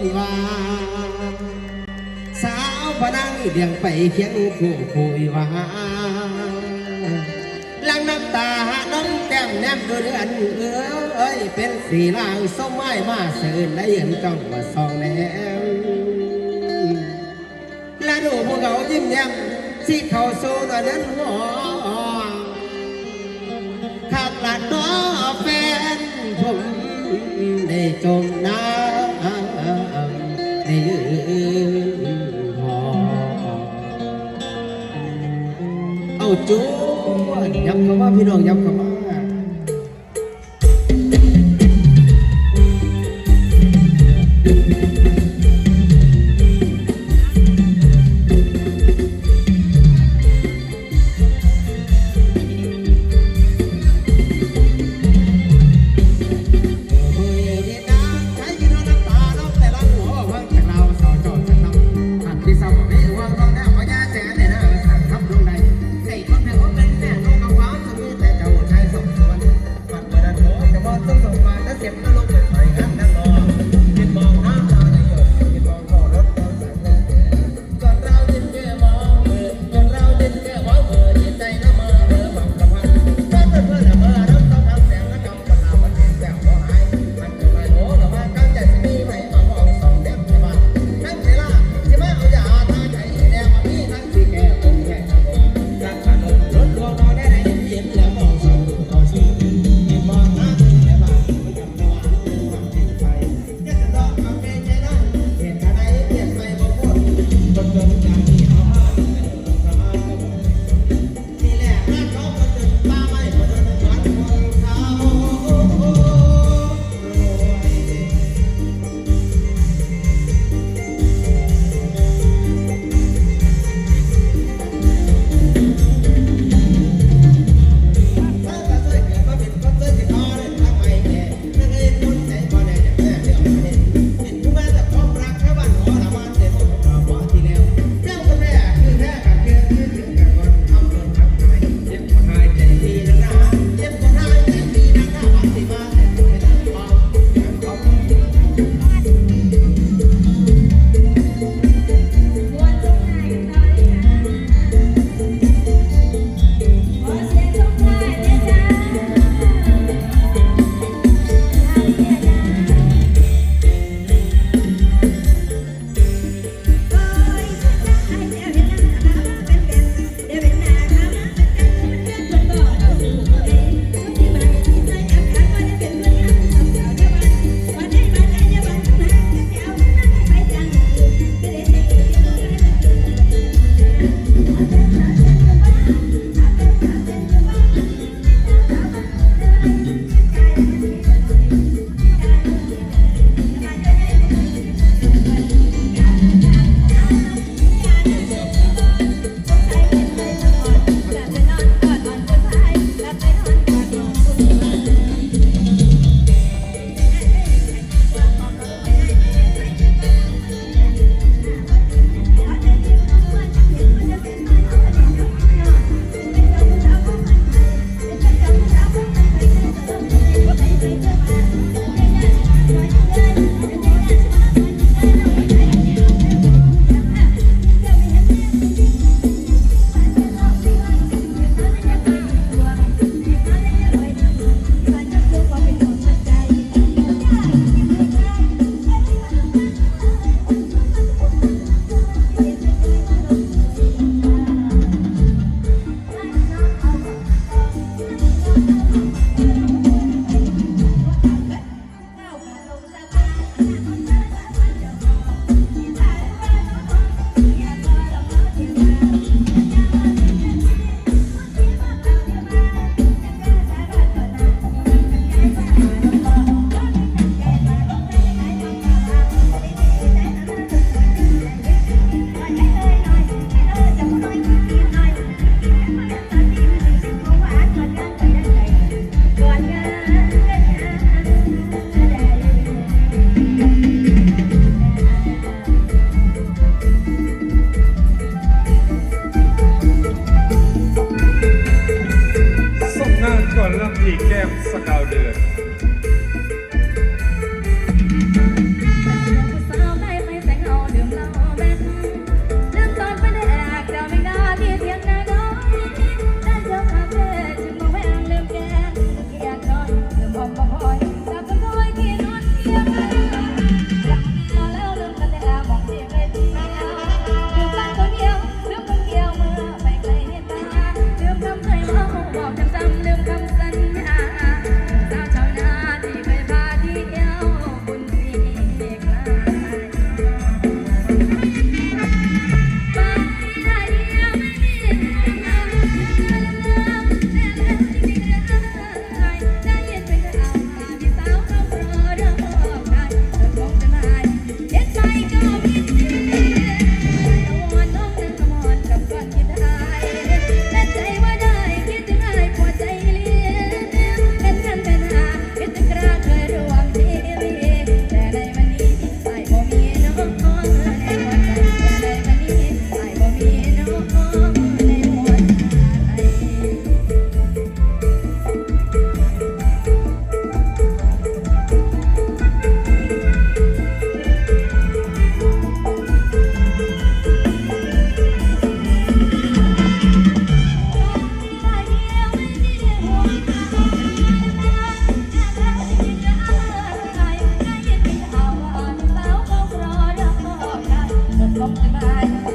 นว่าสาวพนังเดียงไปเคียงคู่คุยว่าลังน้ำตาน้องแก้มแนมดูเดือนเอ้ยเป็นสีลางส้มไม้มาเสื่นได้เห็นจ้องว่าซองแนมและดูพวกเขายิ้มแย้มสิเขาสู้ตัวนั้นหอขับหลัดน้อแฟนผมได้จมน้ำ หอเอาจุ๊บยับเข้ามาพี่น้องยับเข้ามา bye.